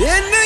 In